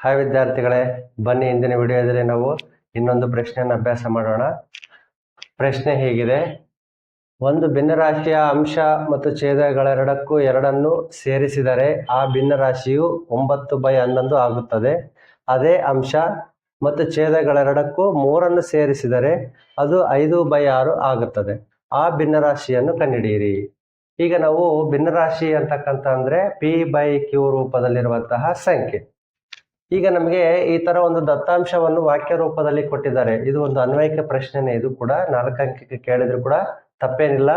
Hi ವಿದ್ಯಾರ್ಥಿಗಳೇ, ಬನ್ನಿ ಇಂದಿನ ವಿಡಿಯೋದಲ್ಲಿ ನಾವು ಇನ್ನೊಂದು ಪ್ರಶ್ನೆಯನ್ನು ಅಭ್ಯಾಸ ಮಾಡೋಣ. ಪ್ರಶ್ನೆ ಹೇಗಿದೆ, ಒಂದು ಭಿನ್ನರಾಶಿಯ ಅಂಶ ಮತ್ತು ಛೇದಗಳೆರಡಕ್ಕೂ ಎರಡನ್ನು ಸೇರಿಸಿದರೆ ಆ ಭಿನ್ನರಾಶಿಯು ಒಂಬತ್ತು ಬೈ ಹನ್ನೊಂದು ಆಗುತ್ತದೆ. ಅದೇ ಅಂಶ ಮತ್ತು ಛೇದಗಳೆರಡಕ್ಕೂ ಮೂರನ್ನು ಸೇರಿಸಿದರೆ ಅದು ಐದು ಬೈ ಆರು ಆಗುತ್ತದೆ. ಆ ಭಿನ್ನರಾಶಿಯನ್ನು ಕಂಡುಹಿಡಿಯಿರಿ. ಈಗ ನಾವು ಭಿನ್ನರಾಶಿ ಅಂತಕ್ಕಂಥ ಅಂದ್ರೆ ಪಿ ಬೈ ಕ್ಯೂ ರೂಪದಲ್ಲಿರುವಂತಹ ಸಂಖ್ಯೆ. ಈಗ ನಮಗೆ ಈ ತರ ಒಂದು ದತ್ತಾಂಶವನ್ನು ವಾಕ್ಯ ರೂಪದಲ್ಲಿ ಕೊಟ್ಟಿದ್ದಾರೆ. ಇದು ಒಂದು ಅನ್ವಯಿಕ ಪ್ರಶ್ನೆನೇ. ಇದು ಕೂಡ ನಾಲ್ಕು ಅಂಕಕ್ಕೆ ಕೇಳಿದ್ರು ಕೂಡ ತಪ್ಪೇನಿಲ್ಲ.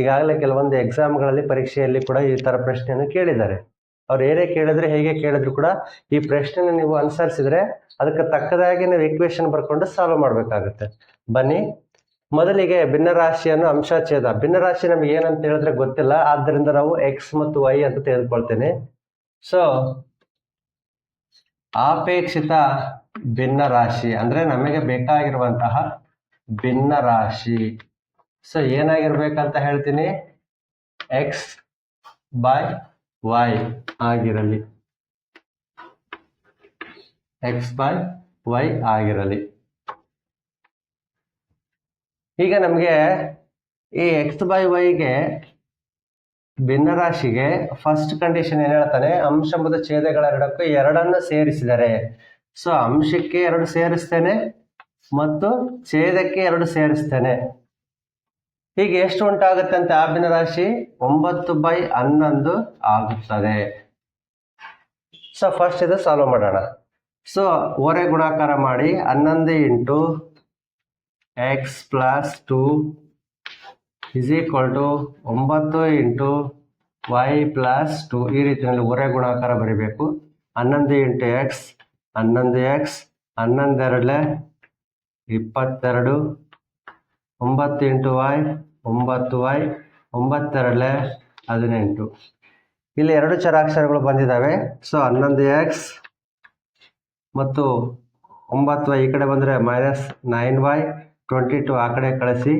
ಈಗಾಗಲೇ ಕೆಲವೊಂದು ಎಕ್ಸಾಮ್ಗಳಲ್ಲಿ, ಪರೀಕ್ಷೆಯಲ್ಲಿ ಕೂಡ ಈ ತರ ಪ್ರಶ್ನೆಯನ್ನು ಕೇಳಿದ್ದಾರೆ. ಅವ್ರು ಏನೇ ಕೇಳಿದ್ರೆ, ಹೇಗೆ ಕೇಳಿದ್ರು ಕೂಡ ಈ ಪ್ರಶ್ನೆನ ನೀವು ಅನುಸರಿಸಿದ್ರೆ ಅದಕ್ಕೆ ತಕ್ಕದಾಗಿ ನೀವು ಇಕ್ವೇಶನ್ ಬರ್ಕೊಂಡು ಸಾಲ್ವ್ ಮಾಡಬೇಕಾಗುತ್ತೆ. ಬನ್ನಿ. ಮೊದಲಿಗೆ ಭಿನ್ನರಾಶಿಯನ್ನು ಅಂಶಛೇದ ಭಿನ್ನರಾಶಿ ನಮಗೆ ಏನಂತ ಹೇಳಿದ್ರೆ ಗೊತ್ತಿಲ್ಲ. ಆದ್ದರಿಂದ ನಾವು ಎಕ್ಸ್ ಮತ್ತು ವೈ ಅಂತ ತೆಗೆದುಕೊಳ್ತೇನೆ. ಸೊ ಆಪೇಕ್ಷಿತ ಭಿನ್ನರಾಶಿ ಅಂದ್ರೆ ನಮಗೆ ಬೇಕಾಗಿರುವಂತಹ ಭಿನ್ನ ರಾಶಿ. ಸೊ ಏನಾಗಿರ್ಬೇಕಂತ ಹೇಳ್ತೀನಿ? ಎಕ್ಸ್ ಬೈ ವೈ ಆಗಿರಲಿ. ಎಕ್ಸ್ ಬೈ ವೈ ಆಗಿರಲಿ. ಈಗ ನಮಗೆ ಈ ಎಕ್ಸ್ ಬೈ ವೈಗೆ ಭಿನ್ನರಾಶಿಗೆ ಫಸ್ಟ್ ಕಂಡೀಷನ್ ಏನ್ ಹೇಳ್ತಾನೆ? ಅಂಶ ಮತ್ತು ಛೇದಗಳೆರಡಕ್ಕೂ ಎರಡನ್ನು ಸೇರಿಸಿದರೆ. ಸೊ ಅಂಶಕ್ಕೆ ಎರಡು ಸೇರಿಸ್ತೇನೆ ಮತ್ತು ಛೇದಕ್ಕೆ ಎರಡು ಸೇರಿಸ್ತೇನೆ. ಹೀಗೆ ಎಷ್ಟು ಉಂಟಾಗುತ್ತೆ ಅಂತ ಆ ಭಿನ್ನರಾಶಿ ಒಂಬತ್ತು ಬೈ ಹನ್ನೊಂದು ಆಗುತ್ತದೆ. ಸೊ ಫಸ್ಟ್ ಇದು ಸಾಲ್ವ್ ಮಾಡೋಣ. ಸೊ ಓರೆ ಗುಣಾಕಾರ ಮಾಡಿ ಹನ್ನೊಂದು into x plus two is equal to ಒಂಬತ್ತು ಇಂಟು ವೈ ಪ್ಲಸ್ ಟು ಈ ರೀತಿಯಲ್ಲಿ ಊರೇ ಗುಣಾಕಾರ ಬರೀಬೇಕು. ಹನ್ನೊಂದು ಇಂಟು ಎಕ್ಸ್ ಹನ್ನೊಂದು ಎಕ್ಸ್ ಹನ್ನೊಂದೆರಡಲೆ ಇಪ್ಪತ್ತೆರಡು, ಒಂಬತ್ತು ಇಂಟು ವೈ ಒಂಬತ್ತು ವೈ ಒಂಬತ್ತೆರಡಲೆ ಹದಿನೆಂಟು. ಇಲ್ಲಿ ಎರಡು ಚರಾಕ್ಷರಗಳು ಬಂದಿದ್ದಾವೆ. ಸೊ ಹನ್ನೊಂದು ಎಕ್ಸ್ ಮತ್ತು ಒಂಬತ್ತು ವೈ ಈ ಕಡೆ ಬಂದರೆ minus nine y twenty two ಆ ಕಡೆ ಕಳಿಸಿ.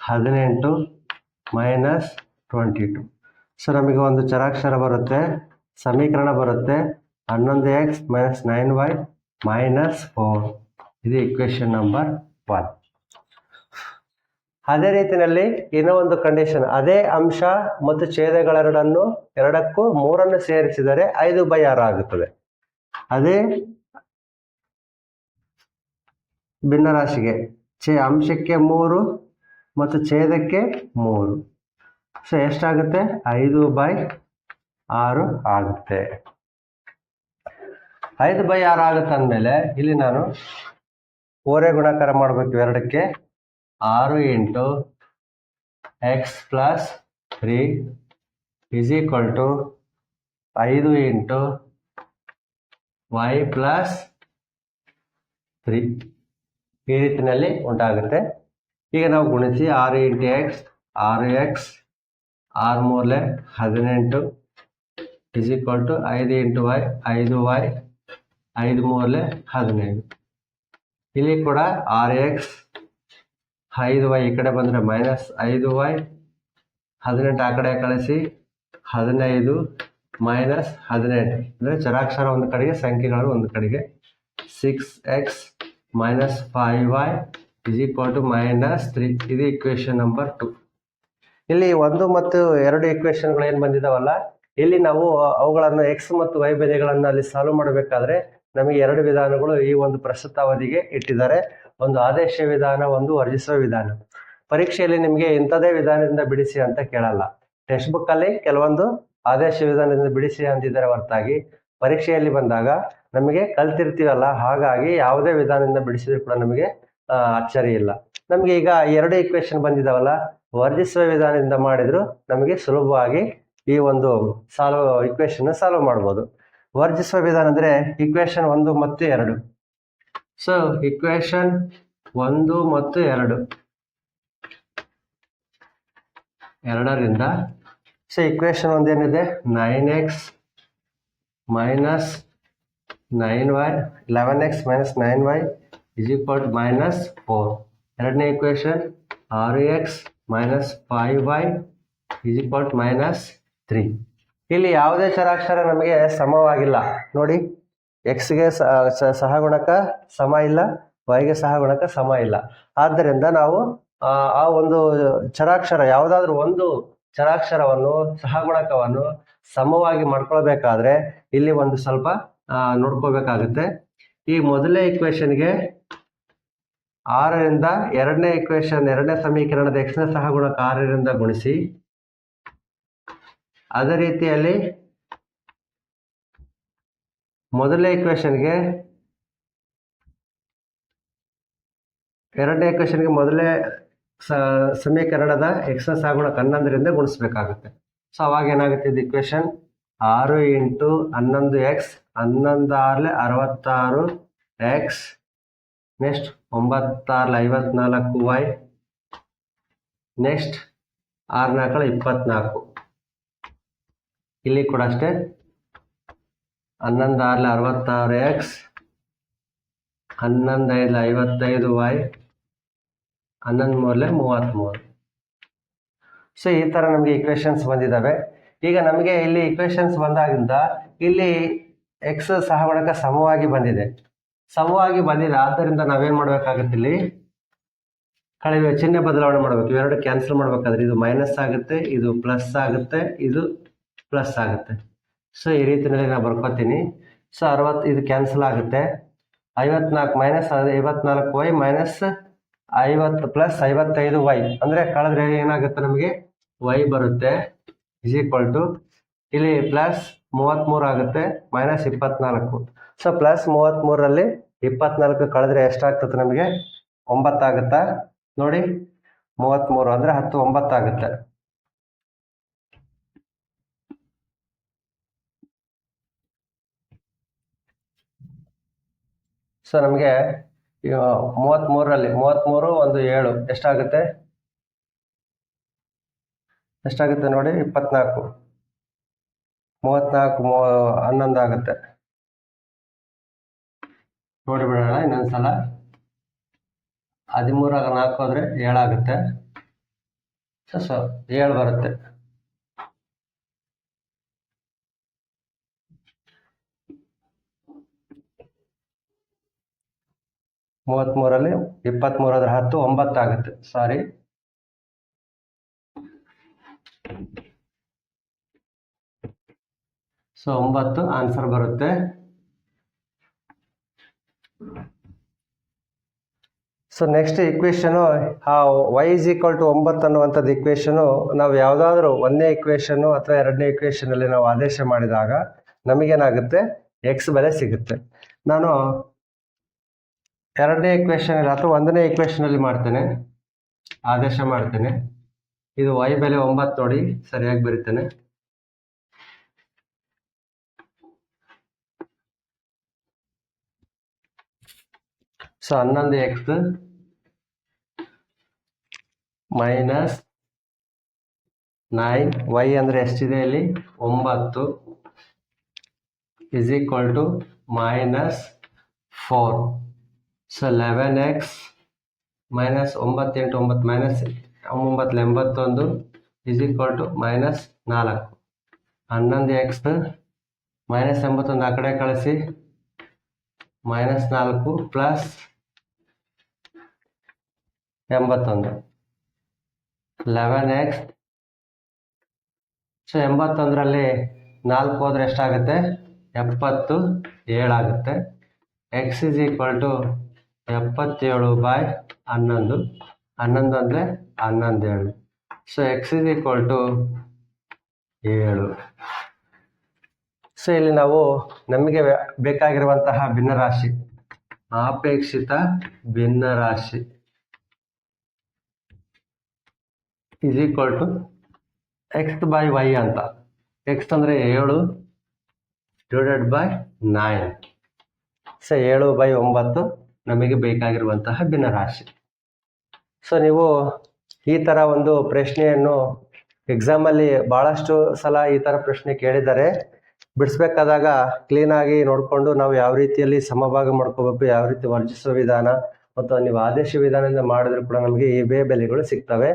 ಹದಿನೆಂಟು ಮೈನಸ್ ಟ್ವೆಂಟಿ ಟು ಸೊ ನಮಗೆ ಒಂದು ಚರಾಕ್ಷರ ಬರುತ್ತೆ. ಸಮೀಕರಣ ಬರುತ್ತೆ. ಹನ್ನೊಂದು x minus nine y minus four ಇದು ಇಕ್ವೇಶನ್ ನಂಬರ್ ಒನ್ ಅದೇ ರೀತಿಯಲ್ಲಿ ಇನ್ನೂ ಒಂದು ಕಂಡೀಷನ್ ಅದೇ ಅಂಶ ಮತ್ತು ಛೇದಗಳೆರಡನ್ನು ಎರಡಕ್ಕೂ ಮೂರನ್ನು ಸೇರಿಸಿದರೆ ಐದು ಬೈ ಆರು ಆಗುತ್ತದೆ. ಅದೇ ಭಿನ್ನರಾಶಿಗೆ. ಛೇ, ಅಂಶಕ್ಕೆ ಮೂರು ಮತ್ತು ಛೇದಕ್ಕೆ ಮೂರು. ಸೊ ಎಷ್ಟಾಗುತ್ತೆ? ಐದು ಬೈ ಆರು ಆಗುತ್ತೆ. ಐದು ಬೈ ಆರು ಆಗುತ್ತೆ ಅಂದಮೇಲೆ ಇಲ್ಲಿ ನಾನು ಓರೆ ಗುಣಾಕಾರ ಮಾಡಬೇಕು ಎರಡಕ್ಕೆ ಆರು into x plus three is equal to ಐದು ಇಂಟು ವೈ ಪ್ಲಸ್ ತ್ರೀ ಈ ರೀತಿಯಲ್ಲಿ ಉಂಟಾಗುತ್ತೆ. ಈಗ ನಾವು ಗುಣಿಸಿ ಆರು ಇಂಟು ಎಕ್ಸ್ ಆರು ಎಕ್ಸ್ ಆರು ಮೂರಲೆ ಹದಿನೆಂಟು ಇಸ್ ಈಕ್ವಲ್ ಟು ಐದು ಇಂಟು ವೈ ಐದು ವೈ ಐದು ಮೂರಲೆ ಹದಿನೈದು. ಇಲ್ಲಿ ಕೂಡ ಆರ್ ಎಕ್ಸ್ ಐದು ವೈ ಈ ಕಡೆ ಬಂದರೆ ಮೈನಸ್ ಐದು ವೈ ಹದಿನೆಂಟು ಆ ಕಡೆ ಕಳಿಸಿ ಹದಿನೈದು ಮೈನಸ್ ಹದಿನೆಂಟು. ಅಂದರೆ ಚರಾಕ್ಷರ ಒಂದು ಕಡೆಗೆ, ಸಂಖ್ಯೆಗಳು ಒಂದು ಕಡೆಗೆ. Six x minus five y is equal to minus three ಇದು ಇಕ್ವೇಶನ್ ನಂಬರ್ ಟು ಇಲ್ಲಿ ಒಂದು ಮತ್ತು ಎರಡು ಇಕ್ವೇಶನ್ಗಳು ಏನು ಬಂದಿದಾವಲ್ಲ? ಇಲ್ಲಿ ನಾವು ಅವುಗಳನ್ನು ಎಕ್ಸ್ ಮತ್ತು ವೈ ಬೆಲೆಗಳನ್ನು ಅಲ್ಲಿ ಸಾಲ್ವ್ ಮಾಡಬೇಕಾದ್ರೆ ನಮಗೆ ಎರಡು ವಿಧಾನಗಳು ಈ ಒಂದು ಪ್ರಸ್ತುತ ಅವಧಿಗೆ ಇಟ್ಟಿದ್ದಾರೆ. ಒಂದು ಆದೇಶ ವಿಧಾನ, ಒಂದು ವರ್ಜಿಸುವ ವಿಧಾನ. ಪರೀಕ್ಷೆಯಲ್ಲಿ ನಿಮಗೆ ಇಂಥದೇ ವಿಧಾನದಿಂದ ಬಿಡಿಸಿ ಅಂತ ಕೇಳಲ್ಲ. ಟೆಕ್ಸ್ಟ್ ಬುಕ್ ಅಲ್ಲಿ ಕೆಲವೊಂದು ಆದೇಶ ವಿಧಾನದಿಂದ ಬಿಡಿಸಿ ಅಂತಿದ್ದಾರೆ ಹೊರತಾಗಿ. ಪರೀಕ್ಷೆಯಲ್ಲಿ ಬಂದಾಗ ನಮಗೆ ಕಲ್ತಿರ್ತೀವಲ್ಲ, ಹಾಗಾಗಿ ಯಾವುದೇ ವಿಧಾನದಿಂದ ಬಿಡಿಸಿದ್ರು ಕೂಡ ನಮಗೆ ಅಚ್ಚರಿ ಇಲ್ಲ. ನಮಗೆ ಈಗ ಎರಡು ಇಕ್ವೇಶನ್ ಬಂದಿದಾವಲ್ಲ ವರ್ಜಿಸುವ ವಿಧಾನದಿಂದ ಮಾಡಿದ್ರು ನಮಗೆ ಸುಲಭವಾಗಿ ಈ ಒಂದು ಸಾಲ್ವ್ ಇಕ್ವೇಶನ್ ಸಾಲ್ವ್ ಮಾಡ್ಬೋದು. ವರ್ಜಿಸುವ ವಿಧಾನ ಅಂದ್ರೆ ಇಕ್ವೇಶನ್ ಒಂದು ಮತ್ತು ಎರಡು. ಸೊ ಇಕ್ವೇಶನ್ ಒಂದು ಮತ್ತು ಎರಡು. ಎರಡರಿಂದ so equation ಒಂದೇನಿದೆ nine x minus nine y eleven x minus nine y is equal to minus four ಎರಡನೇ ಇಕ್ವೇಶನ್ ಆರು x minus five y is equal to minus three ಇಲ್ಲಿ ಯಾವುದೇ ಚರಾಕ್ಷರ ನಮಗೆ ಸಮವಾಗಿಲ್ಲ. ನೋಡಿ ಎಕ್ಸ್ಗೆ ಸಹಗುಣಕ ಸಮ ಇಲ್ಲ ವೈಗೆ ಸಹಗುಣಕ ಸಮ ಇಲ್ಲ. ಆದ್ದರಿಂದ ನಾವು ಆ, ಒಂದು ಚರಾಕ್ಷರ ಯಾವುದಾದ್ರೂ ಒಂದು ಚರಾಕ್ಷರವನ್ನು ಸಹಗುಣಕವನ್ನು ಸಮವಾಗಿ ಮಾಡ್ಕೊಳ್ಬೇಕಾದ್ರೆ ಇಲ್ಲಿ ಒಂದು ಸ್ವಲ್ಪ ನೋಡ್ಕೋಬೇಕಾಗುತ್ತೆ ಈ ಮೊದಲನೇ ಇಕ್ವೇಶನ್ಗೆ ಆರರಿಂದ ಎರಡನೇ ಇಕ್ವೇಶನ್ ಎರಡನೇ ಸಮೀಕರಣದ ಎಕ್ಸ್ನ ಸಹಗುಣಕ ಆರರಿಂದ ಗುಣಿಸಿ. ಅದೇ ರೀತಿಯಲ್ಲಿ ಮೊದಲನೇ ಇಕ್ವೇಶನ್ಗೆ ಎರಡನೇ ಇಕ್ವೇಶನ್ಗೆ ಮೊದಲೇ ಸಮೀಕರಣದ ಎಕ್ಸ್ ಸಹಗುಣಕ ಹನ್ನೊಂದರಿಂದ ಗುಣಿಸ್ಬೇಕಾಗುತ್ತೆ. ಸೊ ಅವಾಗ ಏನಾಗುತ್ತೆ ಇದು ಇಕ್ವೇಶನ್ ಆರು ಇಂಟು ಹನ್ನೊಂದು ಎಕ್ಸ್ ಹನ್ನೊಂದು ಆರ್ಲೆ ಅರವತ್ತಾರು ಎಕ್ಸ್ ನೆಕ್ಸ್ಟ್ ಒಂಬತ್ತಾರ್ಲೆ ಐವತ್ನಾಲ್ಕು ವೈ ನೆಕ್ಸ್ಟ್ ಆರು ನಾಲ್ಕಳ ಇಪ್ಪತ್ನಾಲ್ಕು. ಇಲ್ಲಿ ಕೂಡ ಅಷ್ಟೇ. ಹನ್ನೊಂದು ಆರ್ಲ ಅರವತ್ತಾರು ಎಕ್ಸ್ ಹನ್ನೊಂದು ಐದು ಐವತ್ತೈದು ವೈ ಹನ್ನೊಂದು ಮೂರಲೆ ಮೂವತ್ತ್ಮೂರು ಸೊ ಈ ಥರ ನಮಗೆ ಇಕ್ವೇಶನ್ಸ್ ಬಂದಿದ್ದಾವೆ ಈಗ ನಮಗೆ ಇಲ್ಲಿ ಇಕ್ವೇಶನ್ಸ್ ಬಂದಾಗಿಂದ ಇಲ್ಲಿ ಎಕ್ಸ್ ಸಹಗುಣಕ ಸಮವಾಗಿ ಬಂದಿದೆ. ಸಮವಾಗಿ ಬಂದಿದೆ ಆದ್ದರಿಂದ ನಾವೇನು ಮಾಡಬೇಕಾಗುತ್ತೆ ಇಲ್ಲಿ ಕಳೆಯುವ ಚಿಹ್ನೆ ಬದಲಾವಣೆ ಮಾಡಬೇಕು. ಇವೆರಡು ಕ್ಯಾನ್ಸಲ್ ಮಾಡಬೇಕಾದ್ರೆ ಇದು ಮೈನಸ್ ಆಗುತ್ತೆ, ಇದು ಪ್ಲಸ್ ಆಗುತ್ತೆ, ಇದು ಪ್ಲಸ್ ಆಗುತ್ತೆ. ಸೊ ಈ ರೀತಿಯಲ್ಲಿ ನಾನು ಬರ್ಕೋತೀನಿ. ಸೊ ಅರವತ್ತು ಇದು ಕ್ಯಾನ್ಸಲ್ ಆಗುತ್ತೆ. ಐವತ್ನಾಲ್ಕು ಮೈನಸ್ ಐವತ್ನಾಲ್ಕು ವೈ ಮೈನಸ್ ಐವತ್ತು ಪ್ಲಸ್ ಐವತ್ತೈದು ವೈ ಅಂದರೆ ಕಳೆದ್ರೆ ಏನಾಗುತ್ತೆ ನಮಗೆ? ವೈ ಬರುತ್ತೆ. ಇಸ್ ಈಕ್ವಲ್ ಟು ಇಲ್ಲಿ ಪ್ಲಸ್ ಮೂವತ್ತ್ಮೂರು ಆಗುತ್ತೆ ಮೈನಸ್ ಇಪ್ಪತ್ನಾಲ್ಕು. ಸೊ ಪ್ಲಸ್ ಮೂವತ್ತ್ಮೂರರಲ್ಲಿ ಇಪ್ಪತ್ನಾಲ್ಕು ಕಳೆದ್ರೆ ಎಷ್ಟಾಗ್ತದೆ ನಮಗೆ? ಒಂಬತ್ತಾಗುತ್ತಾ? ನೋಡಿ ಮೂವತ್ತ್ಮೂರು ಅಂದರೆ ಹತ್ತು, ಒಂಬತ್ತಾಗುತ್ತೆ. ಸೊ ನಮಗೆ ಮೂವತ್ತ್ಮೂರರಲ್ಲಿ ಮೂವತ್ತ್ಮೂರು ಒಂದು ಏಳು ಎಷ್ಟಾಗುತ್ತೆ? ಎಷ್ಟಾಗುತ್ತೆ ನೋಡಿ, ಇಪ್ಪತ್ನಾಲ್ಕು. ಮೂವತ್ನಾಲ್ಕು ಮೂ ಹನ್ನೊಂದು ಆಗುತ್ತೆ. ನೋಡಿಬಿಡೋಣ ಇನ್ನೊಂದು ಸಲ ಹದಿಮೂರಾಗ ನಾಲ್ಕು ಹೋದರೆ ಏಳಾಗುತ್ತೆ. ಸೊ ಏಳು ಬರುತ್ತೆ. ಮೂವತ್ತ್ಮೂರಲ್ಲಿ ಇಪ್ಪತ್ತ್ಮೂರಾದ್ರೆ ಹತ್ತು, ಒಂಬತ್ತು ಆಗುತ್ತೆ. ಸಾರಿ. ಸೊ, ಒಂಬತ್ತು, ಆನ್ಸರ್ ಬರುತ್ತೆ. ಸೊ ನೆಕ್ಸ್ಟ್ ಇಕ್ವೇಷನು ಆ ವೈ ಇಸ್ ಈಕ್ವಲ್ ಟು ಒಂಬತ್ತು ಅನ್ನುವಂಥದ್ದು ಇಕ್ವೇಷನು ನಾವು ಯಾವುದಾದ್ರೂ ಒಂದನೇ ಇಕ್ವೇಷನು ಅಥವಾ ಎರಡನೇ ಇಕ್ವೇಷನಲ್ಲಿ ನಾವು ಆದೇಶ ಮಾಡಿದಾಗ ನಮಗೇನಾಗುತ್ತೆ? ಎಕ್ಸ್ ಬೆಲೆ ಸಿಗುತ್ತೆ. ನಾನು ಎರಡನೇ ಇಕ್ವೇಷನಲ್ಲಿ ಅಥವಾ ಒಂದನೇ ಇಕ್ವೇಷನಲ್ಲಿ ಮಾಡ್ತೇನೆ. ಆದೇಶ ಮಾಡ್ತೇನೆ. ಇದು ವೈ ಬೆಲೆ ಒಂಬತ್ತು ನೋಡಿ, ಸರಿಯಾಗಿ ಬರೀತೇನೆ. ಸೊ ಹನ್ನೊಂದು ಎಕ್ಸ್ ಮೈನಸ್ ನೈನ್ ವೈ ಅಂದರೆ ಎಷ್ಟಿದೆ ಇಲ್ಲಿ? ಒಂಬತ್ತು is equal to minus four so eleven x minus ಒಂಬತ್ತೆಂಟು, ಒಂಬತ್ತು ಮೈನಸ್ ಒಂಬತ್ತು ಎಂಬತ್ತೊಂದು ಇಸ್ ಈಕ್ವಲ್ ಟು ಮೈನಸ್ ನಾಲ್ಕು. ಹನ್ನೊಂದು ಎಕ್ಸ್ ಮೈನಸ್ ಎಂಬತ್ತೊಂದು ಆ ಕಡೆ ಕಳಿಸಿ. ಮೈನಸ್ ನಾಲ್ಕು ಪ್ಲಸ್ ಎಂಬತ್ತೊಂದು. ಲೆವೆನ್ ಎಕ್ಸ್ ಸೊ ಎಂಬತ್ತೊಂದರಲ್ಲಿ ನಾಲ್ಕು ಹೋದ್ರೆ ಎಷ್ಟಾಗುತ್ತೆ? ಎಪ್ಪತ್ತು ಏಳಾಗುತ್ತೆ ಎಕ್ಸ್ ಇಸ್ ಈಕ್ವಲ್ ಟು ಎಪ್ಪತ್ತೇಳು ಬಾಯ್ ಹನ್ನೊಂದು. ಹನ್ನೊಂದು ಅಂದರೆ ಹನ್ನೊಂದೇಳು. So x is equal to ಏಳು. ಸೊ ಇಲ್ಲಿ ನಾವು ನಮಗೆ ಬೇಕಾಗಿರುವಂತಹ ಭಿನ್ನರಾಶಿ, ಅಪೇಕ್ಷಿತ ಭಿನ್ನರಾಶಿ. Is equal to x by y ಅಂತ. ಎಕ್ಸ್ ಅಂದರೆ ಏಳು ಡಿವೈಡೆಡ್ ಬೈ ನೈನ್ ಸೊ ಏಳು ಬೈ ಒಂಬತ್ತು ನಮಗೆ ಬೇಕಾಗಿರುವಂತಹ ಭಿನ್ನರಾಶಿ. ಸೊ ನೀವು ಈ ಥರ ಒಂದು ಪ್ರಶ್ನೆಯನ್ನು ಎಕ್ಸಾಮಲ್ಲಿ ಭಾಳಷ್ಟು ಸಲ ಈ ಥರ ಪ್ರಶ್ನೆ ಕೇಳಿದ್ದಾರೆ ಬಿಡಿಸ್ಬೇಕಾದಾಗ ಕ್ಲೀನಾಗಿ ನೋಡಿಕೊಂಡು ನಾವು ಯಾವ ರೀತಿಯಲ್ಲಿ ಸಮಭಾಗ ಮಾಡ್ಕೋಬೇಕು, ಯಾವ ರೀತಿ ವರ್ಜಿಸುವ ವಿಧಾನ ಮತ್ತು ನೀವು ಆದೇಶ ವಿಧಾನದಿಂದ ಮಾಡಿದ್ರು ಕೂಡ ನಮಗೆ ಈ ಬೇ ಬೆಲೆಗಳು ಸಿಗ್ತವೆ.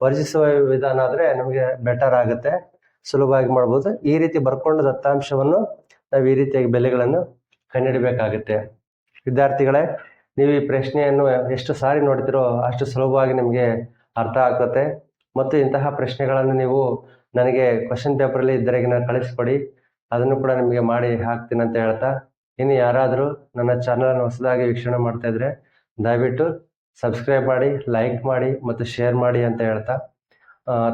ವರ್ಜಿಸುವ ವಿಧಾನ ಆದರೆ ನಮಗೆ ಬೆಟರ್ ಆಗುತ್ತೆ, ಸುಲಭವಾಗಿ ಮಾಡ್ಬೋದು. ಈ ರೀತಿ ಬರ್ಕೊಂಡು ದತ್ತಾಂಶವನ್ನು ನಾವು ಈ ರೀತಿಯಾಗಿ ಬೆಲೆಗಳನ್ನು ಕಂಡುಹಿಡಬೇಕಾಗುತ್ತೆ. ವಿದ್ಯಾರ್ಥಿಗಳೇ, ನೀವು ಈ ಪ್ರಶ್ನೆಯನ್ನು ಎಷ್ಟು ಸಾರಿ ನೋಡ್ತೀರೋ ಅಷ್ಟು ಸುಲಭವಾಗಿ ನಿಮಗೆ ಅರ್ಥ ಆಗುತ್ತೆ. ಮತ್ತು ಇಂತಹ ಪ್ರಶ್ನೆಗಳನ್ನು ನೀವು ನನಗೆ ಕ್ವಶನ್ ಪೇಪರಲ್ಲಿ ಇದ್ದರೆಗಿನ ಕಳಿಸ್ಕೊಡಿ. ಅದನ್ನು ಕೂಡ ನಿಮಗೆ ಮಾಡಿ ಹಾಕ್ತೀನಿ ಅಂತ ಹೇಳ್ತಾ. ಇನ್ನು ಯಾರಾದರೂ ನನ್ನ ಚಾನಲನ್ನು ಹೊಸದಾಗಿ ವೀಕ್ಷಣೆ ಮಾಡ್ತಾ ಇದ್ರೆ ದಯವಿಟ್ಟು ಸಬ್ಸ್ಕ್ರೈಬ್ ಮಾಡಿ ಲೈಕ್ ಮಾಡಿ ಮತ್ತು ಶೇರ್ ಮಾಡಿ ಅಂತ ಹೇಳ್ತಾ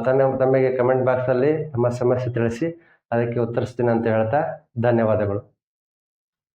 ತನ್ನ ತಮಗೆ ಕಮೆಂಟ್ ಬಾಕ್ಸಲ್ಲಿ ತಮ್ಮ ಸಮಸ್ಯೆ ತಿಳಿಸಿ ಅದಕ್ಕೆ ಉತ್ತರಿಸ್ತೀನಿ ಅಂತ ಹೇಳ್ತಾ, ಧನ್ಯವಾದಗಳು.